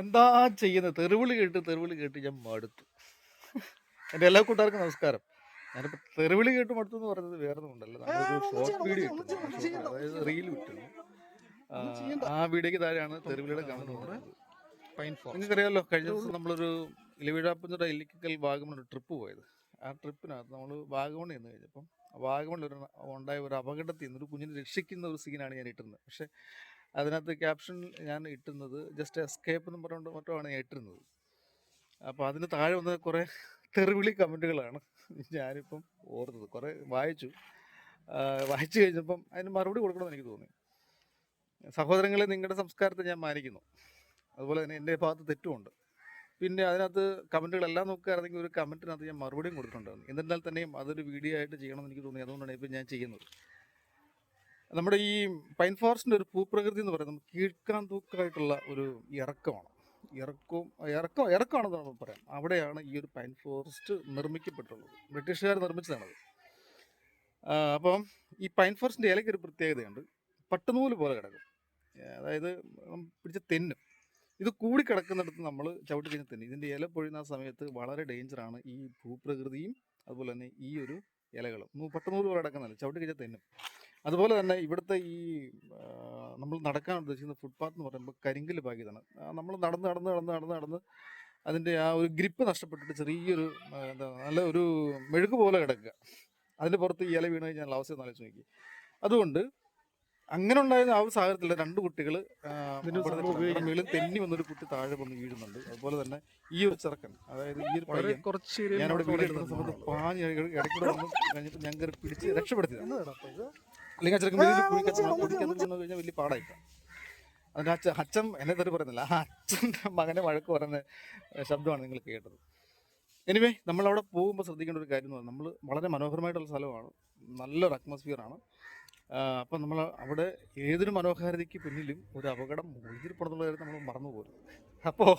എന്താ ചെയ്യുന്നത് തെറിവിളി കേട്ട് തെറിവിളി കേട്ട് ഞാൻ മടുത്തു. എന്റെ എല്ലാ കൂട്ടുകാർക്കും നമസ്കാരം. ഞാനിപ്പോൾ തെറിവിളി കേട്ട് മടുത്തു എന്ന് പറയുന്നത് വേറെ ഒന്നുമല്ല നമ്മളൊരു ഷോർട്ട് വീഡിയോ അതായത് റീൽ വിട്ടിരുന്നു. ആ, വീഡിയോക്ക് താഴെയാണ് തെറിവിളിയുടെ കാണുന്നത് നിങ്ങൾക്കറിയാമല്ലോ കഴിഞ്ഞ ദിവസം നമ്മളൊരു ഇലവിഴാപ്പഞ്ചിയുടെ ഇല്ലിക്കൽ വാഗമൺ ട്രിപ്പ് പോയത്. ആ ട്രിപ്പിനകത്ത് നമ്മൾ വാഗമൺ എന്ന് കഴിഞ്ഞപ്പം വാഗമണിൽ ഒരു ഉണ്ടായ ഒരു അപകടത്തിൽ നിന്ന് ഒരു കുഞ്ഞിനെ രക്ഷിക്കുന്ന ഒരു സീനാണ് ഞാൻ ഇട്ടിരുന്നത്. പക്ഷേ അതിനകത്ത് ക്യാപ്ഷൻ ഞാൻ ഇട്ടുന്നത് ജസ്റ്റ് എസ്കേപ്പ് എന്ന് പറഞ്ഞുകൊണ്ട് മറ്റുമാണ് ഞാൻ ഇട്ടിരുന്നത്. അപ്പോൾ അതിന് താഴെ വന്ന കുറേ തെറിവിളി കമന്റുകളാണ് ഞാനിപ്പം ഓർത്തത്. കുറേ വായിച്ചു. വായിച്ചു കഴിഞ്ഞപ്പം അതിന് മറുപടി കൊടുക്കണമെന്ന് എനിക്ക് തോന്നി. സഹോദരങ്ങളെ നിങ്ങളുടെ സംസ്കാരത്തെ ഞാൻ മാനിക്കുന്നു. അതുപോലെ തന്നെ എന്റെ ഭാഗത്ത് തെറ്റുമുണ്ട്. പിന്നെ അതിനകത്ത് കമന്റുകളെല്ലാം നോക്കുകയാണെങ്കിൽ ഒരു കമന്റിനകത്ത് ഞാൻ മറുപടിയും കൊടുത്തിട്ടുണ്ടായിരുന്നു. എന്നിരുന്നാൽ തന്നെയും അതൊരു വീഡിയോ ആയിട്ട് ചെയ്യണമെന്ന് എനിക്ക് തോന്നി. അതുകൊണ്ടാണ് ഇപ്പം ഞാൻ ചെയ്യുന്നത്. നമ്മുടെ ഈ പൈൻ ഫോറസ്റ്റിന്റെ ഒരു ഭൂപ്രകൃതി എന്ന് പറയുന്നത് കീഴ്ക്കാൻ തൂക്കായിട്ടുള്ള ഒരു ഇറക്കമാണ്. ഇറക്കവും ഇറക്കം ഇറക്കമാണെന്ന് നമുക്ക് പറയാം. അവിടെയാണ് ഈ ഒരു പൈൻ ഫോറസ്റ്റ് നിർമ്മിക്കപ്പെട്ടുള്ളത്. ബ്രിട്ടീഷുകാർ നിർമ്മിച്ചതാണത് അപ്പം ഈ പൈൻ ഫോറസ്റ്റിന്റെ ഇലയ്ക്ക് ഒരു പ്രത്യേകതയുണ്ട്. പട്ടുനൂൽ പോലെ കിടക്കും. അതായത് പിടിച്ച തെന്നും ഇത് കൂടി കിടക്കുന്നിടത്ത് നമ്മൾ ചവിട്ടി കഴിഞ്ഞ തെന്നി ഇതിന്റെ ഇല പൊഴിയുന്ന സമയത്ത് വളരെ ഡേഞ്ചറാണ് ഈ ഭൂപ്രകൃതിയും അതുപോലെ തന്നെ ഈ ഒരു ഇലകളും. പട്ടുനൂൽ പോലെ കിടക്കുന്നില്ല ചവിട്ടി കഴിഞ്ഞാൽ തെന്നും അതുപോലെ തന്നെ ഇവിടുത്തെ ഈ നമ്മൾ നടക്കാൻ ഉദ്ദേശിക്കുന്ന ഫുട്പാത്ത് എന്ന് പറയുമ്പോൾ കരിങ്കൽ പാകിയതാണ്. നമ്മൾ നടന്ന് നടന്ന് നടന്ന് നടന്ന് നടന്ന് അതിന്റെ ആ ഒരു ഗ്രിപ്പ് നഷ്ടപ്പെട്ടിട്ട് ചെറിയൊരു എന്താ നല്ല ഒരു മെഴുക്ക് പോലെ കിടക്കുക. അതിന്റെ പുറത്ത് ഇല വീണ് കഴിഞ്ഞാൽ അവസ്ഥ ഒന്ന് നോക്കി. അതുകൊണ്ട് അങ്ങനെ ഉണ്ടായിരുന്ന ആ ഒരു സാഹചര്യത്തിൽ രണ്ട് കുട്ടികൾ മേളിൽ തെന്നി വന്നൊരു കുട്ടി താഴെ വന്ന് വീഴുന്നുണ്ട്. അതുപോലെ തന്നെ ഈ ഒരു ചെറുക്കൻ അതായത് ഈ ഒരു പയ്യൻ കുറച്ച് ഞാൻ അവിടെ വീഡിയോ എടുക്കുന്ന സമയത്ത് പാഞ്ഞ് ഇടയ്ക്കൂടെ വന്ന് കഴിഞ്ഞിട്ട് ഞാൻ കയറി പിടിച്ച് രക്ഷപ്പെടുത്തി അല്ലെങ്കിൽ ആ ചെറുക്കൻ ചെന്ന് കഴിഞ്ഞാൽ വലിയ പാടായിട്ടാണ് അതിന്റെ അച്ഛൻ അച്ഛൻ എന്നെ തെറി പറയുന്നില്ല. ആ അച്ഛന്റെ മകനെ വഴക്ക് പറയുന്ന ശബ്ദമാണ് നിങ്ങൾ കേട്ടത്. എനിവേ നമ്മളവിടെ പോകുമ്പോൾ ശ്രദ്ധിക്കേണ്ട ഒരു കാര്യം എന്ന് പറഞ്ഞാൽ നമ്മൾ വളരെ മനോഹരമായിട്ടുള്ള സ്ഥലമാണ്. നല്ലൊരു അറ്റ്മോസ്ഫിയറാണ് അപ്പം നമ്മൾ അവിടെ ഏതൊരു മനോഹാരിതയ്ക്ക് പിന്നിലും ഒരു അപകടം ഒളിഞ്ഞിരിപ്പുണ്ടെന്നുള്ള കാര്യം നമ്മൾ മറന്നു പോരുത് അപ്പോൾ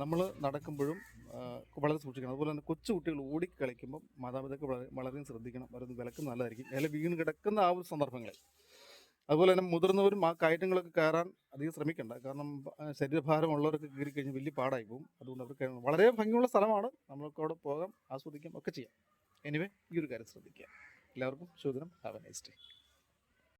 നമ്മൾ നടക്കുമ്പോഴും വളരെ സൂക്ഷിക്കണം. അതുപോലെ തന്നെ കൊച്ചു കുട്ടികൾ ഓടി കളിക്കുമ്പോൾ മാതാപിതാക്കൾ വളരെ വളരെയും ശ്രദ്ധിക്കണം. അവരത് വിലക്ക് നല്ലതായിരിക്കും. അല്ലെങ്കിൽ വീണ് കിടക്കുന്ന ആ ഒരു സന്ദർഭങ്ങളിൽ. അതുപോലെ തന്നെ മുതിർന്നവരും ആ കയറ്റങ്ങളൊക്കെ കയറാൻ അധികം ശ്രമിക്കേണ്ട. കാരണം ശരീരഭാരമുള്ളവരൊക്കെ കയറി കഴിഞ്ഞാൽ വലിയ പാടായി പോകും. അതുകൊണ്ട് അവർക്ക് വളരെ ഭംഗിയുള്ള സ്ഥലമാണ്. നമ്മൾക്ക് അവിടെ പോകാം ആസ്വദിക്കാം ഒക്കെ ചെയ്യാം. എനിവേ ഈ ഒരു കാര്യം ശ്രദ്ധിക്കുക. എല്ലാവർക്കും ശുഭദിനം ഹാവ് എ നൈസ് ഡേ